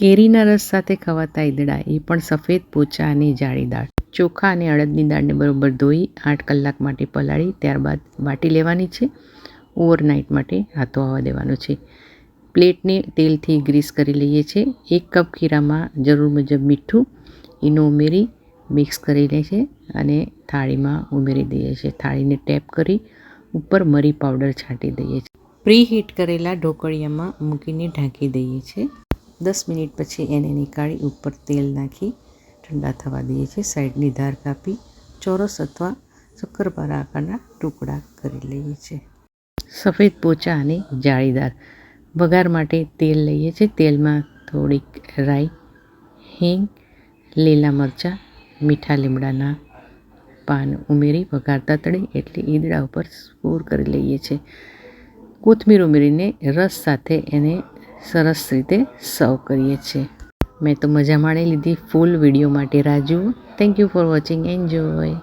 કેરીના રસ સાથે ખવાતા ઈદડા, એ પણ સફેદ પોચા અને જાળીદાર ચોખા અને અડદની દાળને બરોબર ધોઈ આઠ કલાક માટે પલાળી, ત્યારબાદ વાટી લેવાની છે. ઓવરનાઇટ માટે હાથો આવવા દેવાનો છે. પ્લેટને તેલથી ગ્રીસ કરી લઈએ છીએ. એક કપ ખીરામાં જરૂર મુજબ મીઠું એનું ઉમેરી, મિક્સ કરી લે છે અને થાળીમાં ઉમેરી દઈએ છીએ. થાળીને ટેપ કરી ઉપર મરી પાવડર છાંટી દઈએ છીએ. પ્રી હીટ કરેલા ઢોકળિયામાં મૂકીને ઢાંકી દઈએ છીએ. દસ મિનિટ પછી એને નીકાળી ઉપર તેલ નાખી ઠંડા થવા દઈએ છીએ. સાઈડની ધાર કાપી, ચોરસ અથવા શક્કરપારા આકારના ટુકડા કરી લઈએ છીએ. સફેદ પોચા અને જાળીદાર વઘાર માટે તેલ લઈએ છીએ. તેલમાં થોડીક રાઈ, હિંગ, લીલા મરચાં, મીઠા લીમડાના પાન ઉમેરી વઘારતા તળી એટલે ઈદડા ઉપર સ્પોર કરી લઈએ છીએ. કોથમીર ઉમેરીને રસ સાથે એને સરસ રીતે સર્વ કરીએ છીએ. મેં તો મજા માણી લીધી ફૂલ વીડિયો માટે રાહ જુઓ thank you for watching enjoy